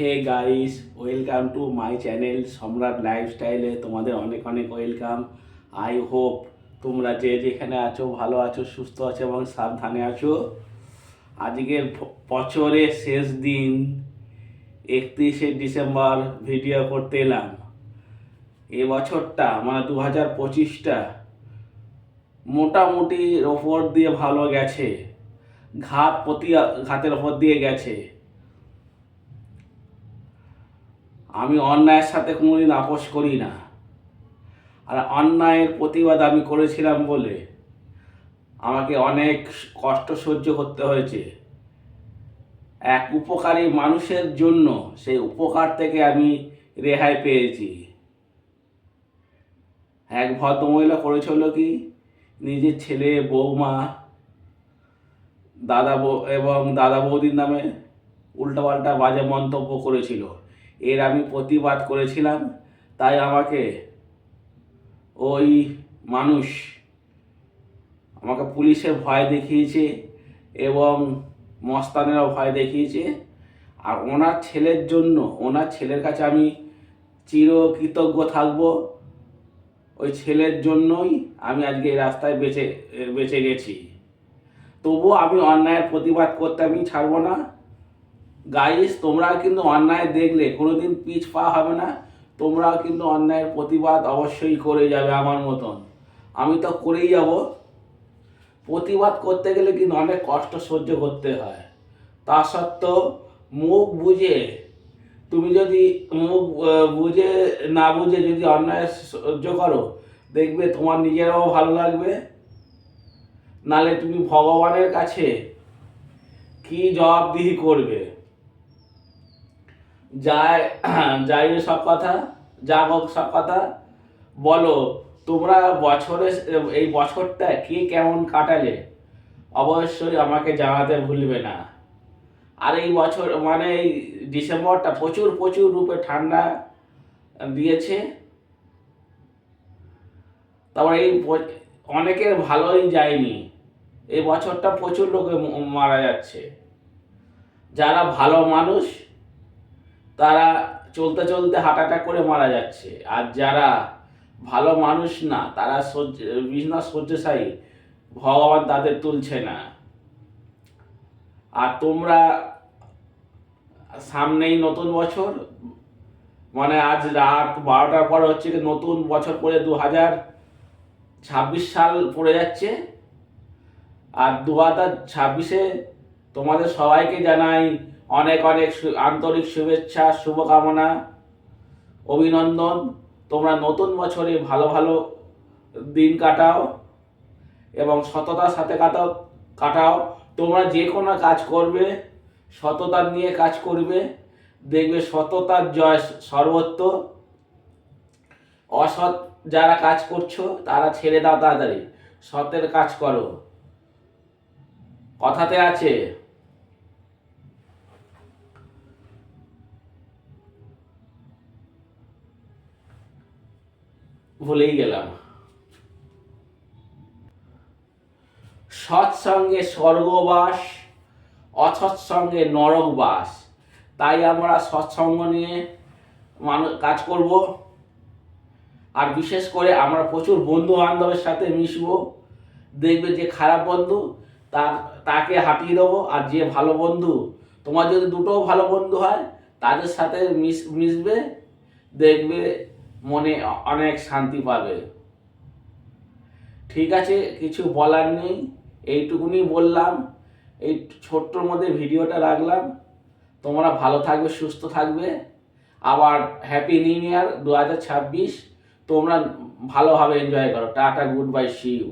Hey guys welcome to my channel Samrat লাইফস্টাইলে তোমাদের অনেক অনেক ওয়েলকাম আই হোপ তোমরা যে যেখানে আছো, ভালো আছো, সুস্থ আছো এবং সাবধানে আছো। আজকের বছরের শেষ দিন, একত্রিশে ডিসেম্বর ভিডিও করতে এলাম। এ বছরটা মানে দু হাজার পঁচিশটা, মোটামুটি ওপর দিয়ে ভালো গেছে। ঘাত প্রতি, ঘাতের ওপর দিয়ে গেছে। আমি অন্যায়ের সাথে কোনোদিন আপোষ করি না। আর অন্যায়ের প্রতিবাদ আমি করেছিলাম বলে আমাকে অনেক কষ্ট সহ্য করতে হয়েছে। এক উপকারী মানুষের জন্য সেই উপকার থেকে আমি রেহাই পেয়েছি। এক ভদ্রমহিলা করেছিল কি? নিজের ছেলে বৌমা দাদা এবং দাদা বৌদির নামে উল্টাপাল্টা বাজে মন্তব্য করেছিল। এর আমি প্রতিবাদ করেছিলাম, তাই আমাকে ওই মানুষ আমাকে পুলিশে ভয় দেখিয়েছে এবং মস্তানেরও ভয় দেখিয়েছে। আর ওনার ছেলের জন্য, ওনার ছেলের কাছে আমি চিরকৃতজ্ঞ থাকব। ওই ছেলের জন্যই আমি আজকে এই রাস্তায় বেঁচে বেঁচে গেছি। তবুও আমি অন্যায়ের প্রতিবাদ করতে আমি ছাড়বো না। গাইস তোমরা কিন্তু অন্যায় দেখলে, কোনোদিন পিছ পা হবে না। তোমরাও কিন্তু অন্যায়ের প্রতিবাদ অবশ্যই করে যাবে আমার মতন। আমি তো করেই যাব। প্রতিবাদ করতে গেলে কিন্তু অনেক কষ্ট সহ্য করতে হয়। তা সত্ত্বেও মুখ বুঝে তুমি যদি মুখ বুঝে না বুঝে যদি অন্যায় সহ্য করো, দেখবে তোমার নিজেরাও ভালো লাগবে। নালে তুমি ভগবানের কাছে কি জবাবদিহি করবে? যায় যাই সব কথা যা হোক সব কথা। বলো, তোমরা বছরে, এই বছরটা কে কেমন কাটালে? অবশ্যই আমাকে জানাতে ভুলবে না। আর এই বছর মানে এই ডিসেম্বরটা প্রচুর প্রচুর রূপে ঠান্ডা দিয়েছে। তারপর এই অনেকের ভালোই যায়নি। এই বছরটা প্রচুর লোকে মারা যাচ্ছে। যারা ভালো মানুষ তারা চলতে চলতে হার্ট অ্যাটাক করে মারা যাচ্ছে। আর যারা ভালো মানুষ না, তারা সহ্য বিভিন্ন শয্যশায়ী ভগবান তাদের তুলছে না। আর তোমরা সামনেই নতুন বছর মানে আজ রাত বারোটার পর হচ্ছে কি নতুন বছর পরে দু হাজার ছাব্বিশ সাল পড়ে যাচ্ছে। আর দু হাজার ছাব্বিশে তোমাদের সবাইকে জানাই অনেক অনেক আন্তরিক শুভেচ্ছা, শুভকামনা, অভিনন্দন। তোমরা নতুন বছরে ভালো ভালো দিন কাটাও এবং সততার সাথে কাটাও কাটাও। তোমরা যে কোনো কাজ করবে, সততা নিয়ে কাজ করবে। দেখবে সততার জয় সর্বত্র। অসৎ যারা কাজ করছ, তারা ছেড়ে দাও তাড়াতাড়ি। সতের কাজ করো। কথাতে আছে ভুলেই গেলাম। সৎসঙ্গে স্বর্গবাস, অসৎসঙ্গে নরকবাস। তাই আমরা সৎসঙ্গ নিয়ে মানুষ কাজ করব। আর বিশেষ করে আমরা প্রচুর বন্ধু বান্ধবের সাথে মিশবো। দেখবে যে খারাপ বন্ধু, তার, তাকে হাঁটিয়ে দেবো। আর যে ভালো বন্ধু, তোমার যদি দুটোও ভালো বন্ধু হয়, তাদের সাথে মিশ, মিশবে। দেখবে মনে অনেক শান্তি পাবে। ঠিক আছে, কিছু বলার নেই, এইটুকুনি বললাম, এই ছোট্টর মধ্যে ভিডিওটা রাখলাম। তোমরা ভালো থাকবে, সুস্থ থাকবে। আবার হ্যাপি নিউ ইয়ার দু হাজার ছাব্বিশ। তোমরা ভালোভাবে এনজয় করো। Tata good bye see you